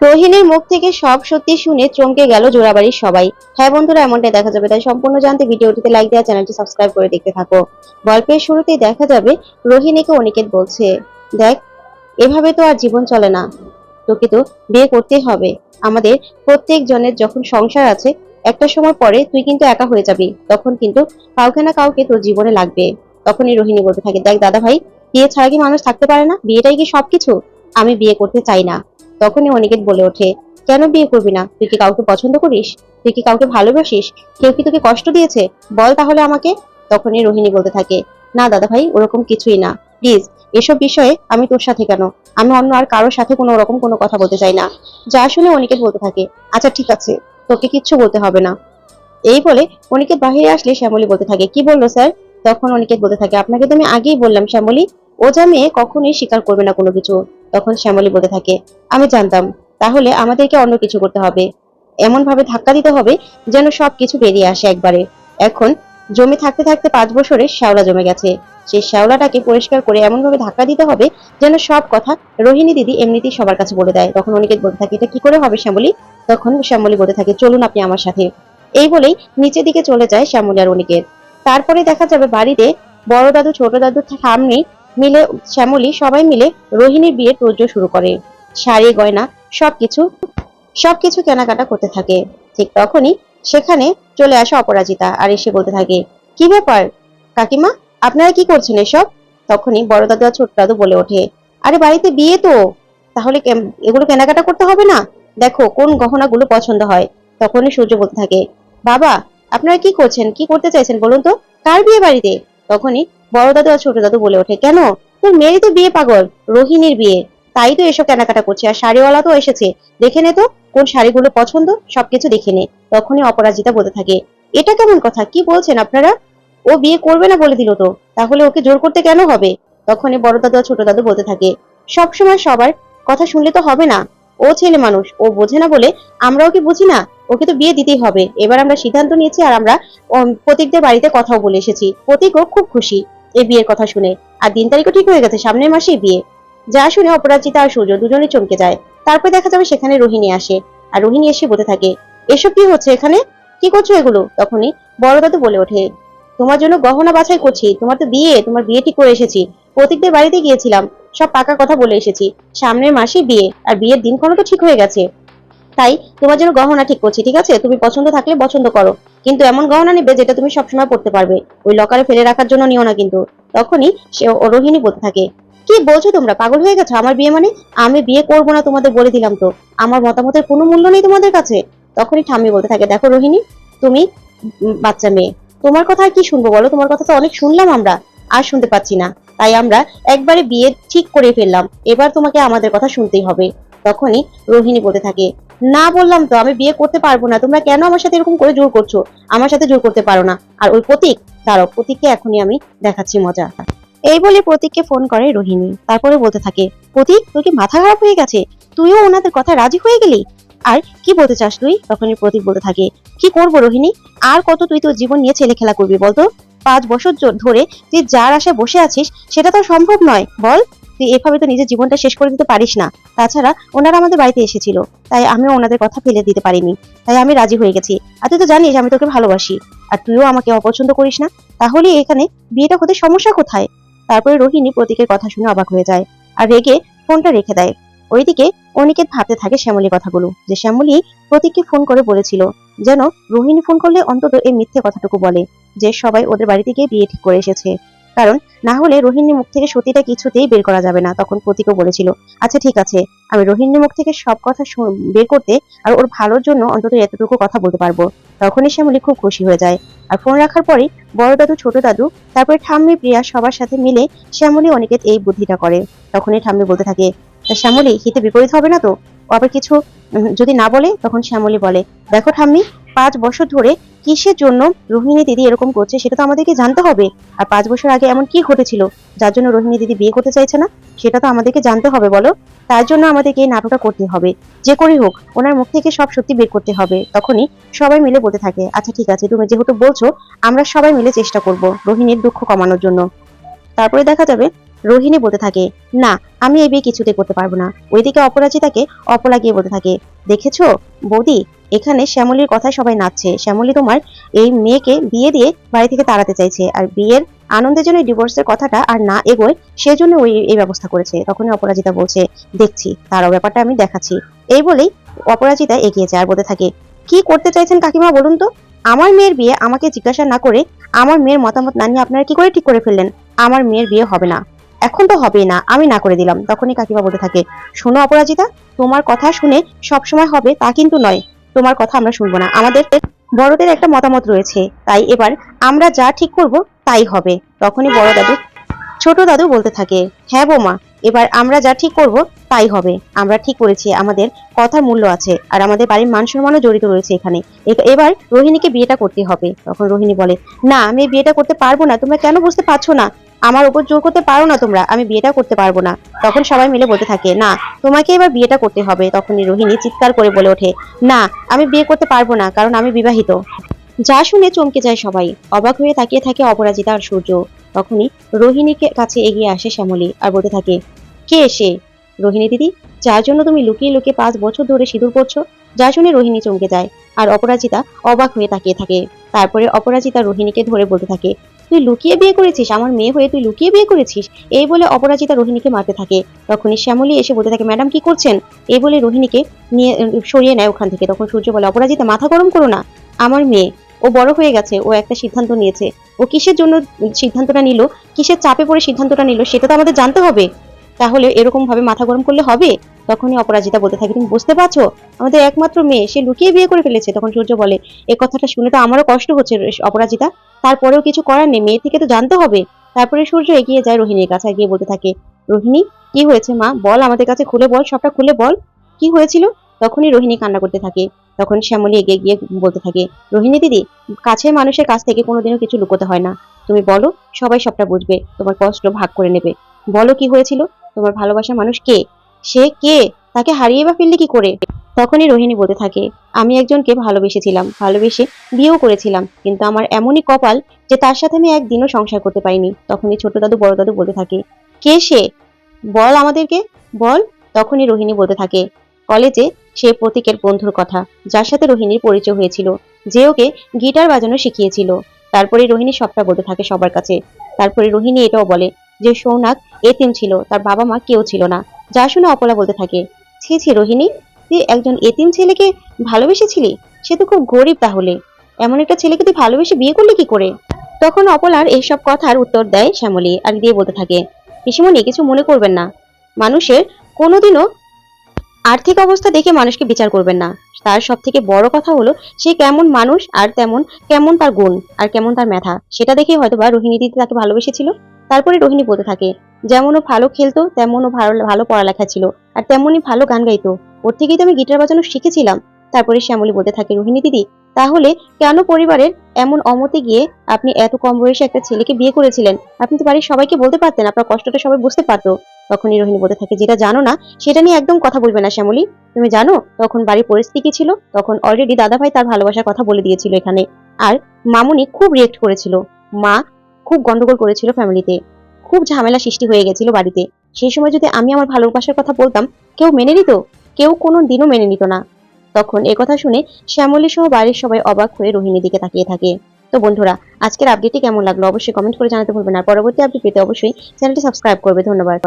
রোহিণীর মুখ থেকে সব সত্যি শুনে চমকে গেল জোড়াবাড়ির সবাই। হ্যাঁ বন্ধুরা, এমনটাই দেখা যাবে। তাই সম্পূর্ণ জানতে ভিডিওটিতে লাইক দেওয়া চ্যানেলটি সাবস্ক্রাইব করে দেখতে থাকো। গল্পের শুরুতেই দেখা যাবে রোহিণীকে অনিকেত বলছে, দেখ, এভাবে তো আর জীবন চলে না। তোকে তো বিয়ে করতেই হবে। আমাদের প্রত্যেক জনের যখন সংসার আছে, একটা সময় পরে তুই কিন্তু একা হয়ে যাবি। তখন কিন্তু কাউকে না কাউকে তোর জীবনে লাগবে। তখনই রোহিণী বলতে থাকে, দেখ দাদা ভাই বিয়ে ছাড়া কি মানুষ থাকতে পারে না? বিয়েটাই কি সবকিছু? আমি বিয়ে করতে চাই না। তখনই অনিকেত বলে ওঠে, কেন বিয়ে করবি না? তুই কি কাউকে পছন্দ করিস? তুই কি কাউকে ভালোবাসিস? কেউ কি তোকে কষ্ট দিয়েছে? বল তাহলে আমাকে। তখনই রোহিণী বলতে থাকে, না দাদা ভাই ওরকম কিছুই না। প্লিজ, এসব বিষয়ে আমি তোর সাথে কেন? আমি অন্য আর কারোর সাথে কোনো রকম কোনো কথা বলতে চাই না। যা শুনে অনিকেত বলতে থাকে আচ্ছা ঠিক আছে, তোকে কিচ্ছু বলতে হবে না। এই বলে অনিকেত বাহিরে আসলে শ্যামলী বলতে থাকে, কি বলল স্যার? তখন অনিকেত বলতে থাকে, আপনাকে তো আমি আগেই বললাম শ্যামলী, ও যা মেয়ে কখনোই স্বীকার করবে না কোনো কিছু। তখন শ্যামলী বলতে থাকে, আমি জানতাম, তাহলে আমাদেরকে অন্য কিছু করতে হবে। এমন ভাবে ধাক্কা দিতে হবে যেন সব কিছু বেরিয়ে আসে একবারে। এখন জমি থাকতে থাকতে পাঁচ বছরে শ্যাওলা জমে গেছে। সেই শ্যাওলাটাকে পরিষ্কার করে এমন ভাবে ধাক্কা দিতে হবে যেন সব কথা রোহিণী দিদি এমনিতেই সবার কাছে বলে দেয়। তখন অনিকেত বলতে থাকে, এটা কি করে হবে শ্যামলী? তখন শ্যামলী বলতে থাকে, চলুন আপনি আমার সাথে। এই বলেই নিচের দিকে চলে যায় শ্যামলী আর অনিকেত। তারপরে দেখা যাবে বাড়িতে বড় দাদু, ছোট দাদুর সামনে মিলে শ্যামলী সবাই মিলে রোহিণীর বিয়ের তোড়জোড় শুরু করে। শাড়ি, গয়না, সবকিছু সবকিছু কেনাকাটা করতে থাকে। ঠিক তখনই সেখানে চলে আসে অপরাজিতা আর এসে বলতে থাকে, কি ব্যাপার? কাকিমা, আপনারা কি করছেন এসব? তখনই বড় দাদু আর ছোট দাদু বলে ওঠে, আরে, বাড়িতে বিয়ে তো। তাহলে এগুলো কেনাকাটা করতে হবে না? দেখো কোন গহনাগুলো পছন্দ হয়। তখনই সূর্য বলতে থাকে, বাবা, আপনারা কি করছেন? কি করতে চাইছেন বলুন তো? কার বিয়ে বাড়িতে? তখনই বড় দাদু আর ছোট দাদু বলে ওঠে, কেন? তোর মেয়েরই তো বিয়ে পাগল, রোহিণীর বিয়ে। তাই তো এসব কেনাকাটা করছে, আর শাড়িওয়ালা তো এসেছে। দেখে নে তো, কোন শাড়িগুলো পছন্দ? সবকিছু দেখে নে। তখনই অপরাজিতা বলতে থাকে, এটা কেমন কথা? কি বলছেন আপনারা? ও বিয়ে করবে না বলে দিল তো, তাহলে ওকে জোর করতে কেন হবে? তখনই বড় দাদু আর ছোট দাদু বলতে থাকে, সবসময় সবার কথা শুনলে তো হবে না। ও ছেলে মানুষ, ও বোঝে না বলে আমরা ওকে বুঝি না? ওকে তো বিয়ে দিতেই হবে। এবার আমরা সিদ্ধান্ত নিয়েছি আর আমরা প্রতীকদের বাড়িতে কথাও বলে এসেছি। প্রতীকও খুব খুশি। এই বিয়ের কথা শুনে। আর দিন তারিখও ঠিক হয়ে গেছে, সামনের মাসেই বিয়ে। যা শুনে অপরাজিতা আর সূর্য দুজনেই চমকে যায়। তারপর দেখা যাবে সেখানে রোহিণী আসে। আর রোহিণী এসে বলতে থাকে, এসব কি হচ্ছে এখানে? কি করছ এগুলো? তখনই বড় দাদু বলে ওঠে, তোমার জন্য গহনা বাছাই করছি। তোমার তো বিয়ে, তোমার বিয়ে ঠিক করে এসেছি। প্রতীকদের বাড়িতে গিয়েছিলাম। সব পাকা কথা বলে এসেছি। সামনের মাসে বিয়ে, আর বিয়ের দিনক্ষণ তো ঠিক হয়ে গেছে। তাই তোমার জন্য গহনা ঠিক করছি, ঠিক আছে? তুমি পছন্দ থাকলে পছন্দ করো। কিন্তু এমন গহনা নেবে যেটা তুমি সবসময় পড়তে পারবে। ওই লকারে ফেলে রাখার জন্য নিও না কিন্তু। তখনই সে রোহিণী বলতে থাকে, কি বলছো তোমরা? পাগল হয়ে গেছো? আমার বিয়ে মানে? আমি বিয়ে করব না তোমাদের বলে দিলাম তো। আমার মতামতের কোনো মূল্য নেই তোমাদের কাছে? তখনই ঠাম্মি বলতে থাকে, দেখো রোহিণী, তুমি বাচ্চা মেয়ে। তোমার কথা আর কি শুনব বলো? তোমার কথা তো অনেক শুনলাম আমরা, আর শুনতে পাচ্ছি না। তাই আমরা একবারে বিয়ে ঠিক করে ফেললাম। এবার তোমাকে আমাদের কথা শুনতেই হবে। তখনই রোহিণী বলতে থাকে, না বললাম তো, আমি বিয়ে করতে পারব না, তোমরা কেন আমার সাথে এরকম করে জোর করছ? আমার সাথে জোর করতে পারো না। আর ওই প্রতীক দাঁড়াও প্রতীককে এখনই আমি দেখাচ্ছি মজা। এই বলে প্রতীককে ফোন করে রোহিণী। তারপরে বলতে থাকে, প্রতীক, তোর কি মাথা খারাপ হয়ে গেছে? তুইও ওনাদের কথা রাজি হয়ে গেলি? আর কি বলতে চাস তুই? তখনই প্রতীক বলতে থাকে, কি করব রোহিণী? আর কত তুই তোর জীবন নিয়ে ছেলে খেলা করবি বলতো? পাঁচ বছর ধরে তুই যার আশায় বসে আছিস, সেটা তো সম্ভব নয়, বল। তুই এভাবে তো নিজের জীবনটা শেষ করে দিতে পারিস না। তাছাড়া ওনারা আমাদের বাড়িতে এসেছিল, তাই আমিও ওনাদের কথা ফেলে দিতে পারিনি। তাই আমি রাজি হয়ে গেছি। আর তুই তো জানিস আমি তোকে ভালোবাসি। আর তুইও আমাকে অপছন্দ করিস না। তাহলে এখানে বিয়েটা হতে সমস্যা কোথায়? তারপরে রোহিণী প্রতীকের কথা শুনে অবাক হয়ে যায় আর রেগে ফোনটা রেখে দেয়। ওইদিকে অনিকেত ভাবতে থাকে শ্যামলী কথাগুলো, যে শ্যামলী প্রতীককে ফোন করে বলেছিল, যেন রোহিণী ফোন করলে অন্তত এই মিথ্যে কথাটুকু বলে, যে সবাই ওদের বাড়িতে গিয়ে বিয়ে ঠিক করে এসেছে। কারণ না হলে রোহিণীর মুখ থেকে সতীটা কিছুতেই বের করা যাবে না, তখন প্রতীকও বলেছিল। আচ্ছা ঠিক আছে, আমি রোহিণীর মুখ থেকে সব কথা বের করতে আর ওর ভালোর জন্য অন্তত এতটুকু কথা বলতে পারব। তখনই শ্যামলী খুব খুশি হয়ে যায়। আর ফোন রাখার পরেই বড় দাদু, ছোট দাদু, তারপরে ঠাম্মি, প্রিয়া সবার সাথে মিলে শ্যামলী অনিকেত এই বুদ্ধিটা করে। তখনই ঠাম্মি বলতে থাকে শ্যামলী, হিতে বিপরীত হবে না তো? আবার কিছু যদি না বলে, তখন শ্যামলী বলে, দেখো ঠাম্মি, পাঁচ বছর ধরে কিসের জন্য রোহিণী দিদি এরকম করছে সেটা তো আমাদেরকে জানতে হবে। আর পাঁচ বছর আগে এমন কি ঘটেছিল? যার জন্য রোহিণী দিদি বিয়ে করতে চাইছে না, সেটা তো আমাদেরকে জানতে হবে বলো। তার জন্য আমাদেরকে এই নাটকটা করতে হবে। যে করেই হোক, ওনার মুখ থেকে সব সত্যি বের করতে হবে। তখনই সবাই মিলে বলতে থাকে আচ্ছা ঠিক আছে, তুমি যেহেতু বলছো, আমরা সবাই মিলে চেষ্টা করব রোহিণীর দুঃখ কমানোর জন্য। তারপরে দেখা যাবে, রোহিণী বলতে থাকে, না, আমি এই বিয়ে কিছুতে করতে পারব না। ওইদিকে অপরাজিতাকে অপলা গিয়ে বলতে থাকে, দেখেছ বৌদি এখানে শ্যামলীর কথায় সবাই নাচছে। শ্যামলী তোমার এই মেয়েকে বিয়ে দিয়ে বাড়ি থেকে তাড়াতে চাইছে। আর বিয়ের আনন্দের জন্য ডিভোর্সের কথাটা আর না এগোয়, সেজন্য ওই এই ব্যবস্থা করেছে। তখনই অপরাজিতা বলছে, দেখছি, তারও ব্যাপারটা আমি দেখাচ্ছি। এই বলেই অপরাজিতা এগিয়ে যায় আর বলতে থাকে, কি করতে চাইছেন কাকিমা বলুন তো? আমার মেয়ের বিয়ে আমাকে জিজ্ঞাসা না করে আমার মেয়ের মতামত না নিয়ে আপনারা কি করে ঠিক করে ফেললেন? আমার মেয়ের বিয়ে হবে না। এখন তো হবেই না, আমি না করে দিলাম। তখনই কাকিমা বলতে থাকে, শোনো অপরাজিতা, তোমার কথা শুনে সব সময় হবে তা কিন্তু নয়। তোমার কথা আমরা শুনব না। আমাদের বড়দের একটা মতামত রয়েছে। তাই এবার আমরা যা ঠিক করব তাই হবে। তখনই বড় দাদু, ছোট দাদু বলতে থাকে হ্যাঁ বৌমা, এবার আমরা যা ঠিক করব তাই হবে। আমরা ঠিক করেছি, আমাদের কথার মূল্য আছে, আর আমাদের বাড়ির মান সম্মানও জড়িত রয়েছে এখানে। এবার রোহিণীকে বিয়েটা করতে হবে। তখন রোহিণী বলে, না, আমি বিয়েটা করতে পারব না, তোমরা কেন বুঝতে পারছ না? আমার উপর জোর করতে পারো না তোমরা, আমি বিয়েটা করতে পারব না। তখন সবাই মিলে বলতে থাকে, না, তোমাকে এবার বিয়েটা করতে হবে। তখনই রোহিণী চিৎকার করে বলে ওঠে, না, আমি বিয়ে করতে পারব না, কারণ আমি বিবাহিত। যা শুনে চমকে যায় সবাই। অবাক হয়ে তাকিয়ে থাকে অপরাজিতা আর সূর্য। তখনই রোহিণীকে কাছে এগিয়ে আসে শ্যামলী আর বলতে থাকে, কে এসে রোহিণী দিদি, যার জন্য তুমি লুকিয়ে লুকিয়ে পাঁচ বছর ধরে সিঁদুর পড়ছো যা শুনে রোহিণী চমকে যায়। আর অপরাজিতা অবাক হয়ে তাকিয়ে থাকে। তারপরে অপরাজিতা রোহিণীকে ধরে বলতে থাকে তুই লুকিয়ে বিয়ে করেছিস? আমার মেয়ে হয়ে তুই লুকিয়ে বিয়ে করেছিস? এই বলে অপরাজিতা রোহিণীকে মারতে থাকে। তখনই শ্যামলী এসে বলতে থাকে, ম্যাডাম, কি করছেন? এই বলে রোহিণীকে নিয়ে সরিয়ে নেয় ওখান থেকে। তখন সূর্য বলে, অপরাজিতা, মাথা গরম করো না। আমার মেয়ে, ও বড় হয়ে গেছে, ও একটা সিদ্ধান্ত নিয়েছে। ও কিসের জন্য সিদ্ধান্তটা নিল? কিসের চাপে পড়ে সিদ্ধান্তটা নিল? সেটা তো আমাদের জানতে হবে। তাহলে এরকম ভাবে মাথা গরম করলে হবে? তখনই অপরাজিতা বলতে থাকে, তুমি বুঝতে পারছ? আমাদের একমাত্র মেয়ে, সে লুকিয়ে বিয়ে করে ফেলেছে। তখন সূর্য বলে এই কথাটা শুনে তো আমারও কষ্ট হচ্ছে অপরাজিতা। তারপরেও কিছু করার নেই মেয়ে থেকে তো জানতে হবে। তারপরে সূর্য এগিয়ে যায় রোহিণীর কাছে গিয়ে বলতে থাকে, রোহিণী, কি হয়েছে মা? বল আমাদের কাছে, খুলে বল, সবটা খুলে বল। কি হয়েছিল? তখনই রোহিণী কান্না করতে থাকে। তখন শ্যামলী এগিয়ে গিয়ে বলতে থাকে, রোহিণী দিদি, কাছের মানুষের কাছ থেকে কোনোদিনও কিছু লুকোতে হয় না। তুমি বলো, সবাই সবটা বুঝবে, তোমার কষ্ট ভাগ করে নেবে। বলো কি হয়েছিল? তোমার ভালোবাসা মানুষ কে? সে কে? তাকে হারিয়ে বা ফেললে কি করে? তখনই রোহিণী বলতে থাকে, আমি একজনকে ভালোবেসেছিলাম, ভালোবেসে বিয়েও করেছিলাম, কিন্তু আমার এমনই কপাল যে তার সাথে আমি একদিনও সংসার করতে পারিনি। তখনই ছোট দাদু, বড় দাদু বলতে থাকে, কে সে? বল আমাদেরকে, বল। তখনই রোহিণী বলতে থাকে, কলেজে সে প্রতীকের বন্ধুর কথা, যার সাথে রোহিণীর পরিচয় হয়েছিল, যে ওকে গিটার বাজানো শিখিয়েছিল। তারপরে রোহিণী সবটা বলতে থাকে সবার কাছে। তারপরে রোহিণী এটাও বলে যে, সৌনাক এতিম ছিল, তার বাবা মা কেউ ছিল না। যা শুনে অপলা বলতে থাকে, ছি ছি রোহিণী, তুই একজন এতিম ছেলেকে ভালোবেসেছিলি? সে তো খুব গরিব তাহলে। এমন একটা ছেলেকে তুই ভালোবেসে বিয়ে করলি কি করে? তখন অপলার এইসব কথার উত্তর দেয় শ্যামলী আর দিয়ে বলতে থাকে, পিসিমণি, কিছু মনে করবেন না। মানুষের কোনোদিনও আর্থিক অবস্থা দেখে মানুষকে বিচার করবেন না। তার সব থেকে বড় কথা হলো, সে কেমন মানুষ আর তেমন, কেমন তার গুণ আর কেমন তার মেধা, সেটা দেখেই হয়তো বা রোহিণী দিদি তাকে ভালোবেসেছিল। তারপরে রোহিণী বলতে থাকে যেমন ও ভালো খেলতো তেমন ও ভালো ভালো পড়ালেখা ছিল, আর তেমনই ভালো গান গাইতো। ওর থেকেই তো আমি গিটার বাজানো শিখেছিলাম। তারপরে শ্যামলী বলতে থাকে, রোহিণী দিদি, তাহলে কেন পরিবারের এমন অমতে গিয়ে আপনি এত কম বয়সে একটা ছেলেকে বিয়ে করেছিলেন? আপনি তো বাড়ির সবাইকে বলতে পারতেন, আপনার কষ্টটা সবাই বুঝতে পারতো। তখনই রোহিণী বলতে থাকে, যেটা জানো না, সেটা নিয়ে একদম কথা বলবে না শ্যামলী। তুমি জানো, তখন বাড়ির পরিস্থিতি কি ছিল, তখন অলরেডি দাদাভাই তার ভালোবাসার কথা বলে দিয়েছিল এখানে। আর মামুনি খুব রিয়েক্ট করেছিল। মা খুব গন্ডগোল করেছিল ফ্যামিলিতে। খুব ঝামেলা সৃষ্টি হয়ে গেছিল বাড়িতে। সেই সময় যদি আমি আমার ভালোবাসার কথা বলতাম, কেউ মেনে নিত? কেউ কোনো দিনও মেনে নিত না। তখন কথা শুনে শ্যামলী সহ বাড়ির সবাই অবাক হয়ে রোহিণীর দিকে তাকিয়ে থাকে। তো বন্ধুরা, আজকের আপডেটটি কেমন লাগল অবশ্যই কমেন্ট করে জানাতে ভুলবেন আর পরবর্তী আপডেট পেতে অবশ্যই চ্যানেলটি সাবস্ক্রাইব করবে। ধন্যবাদ।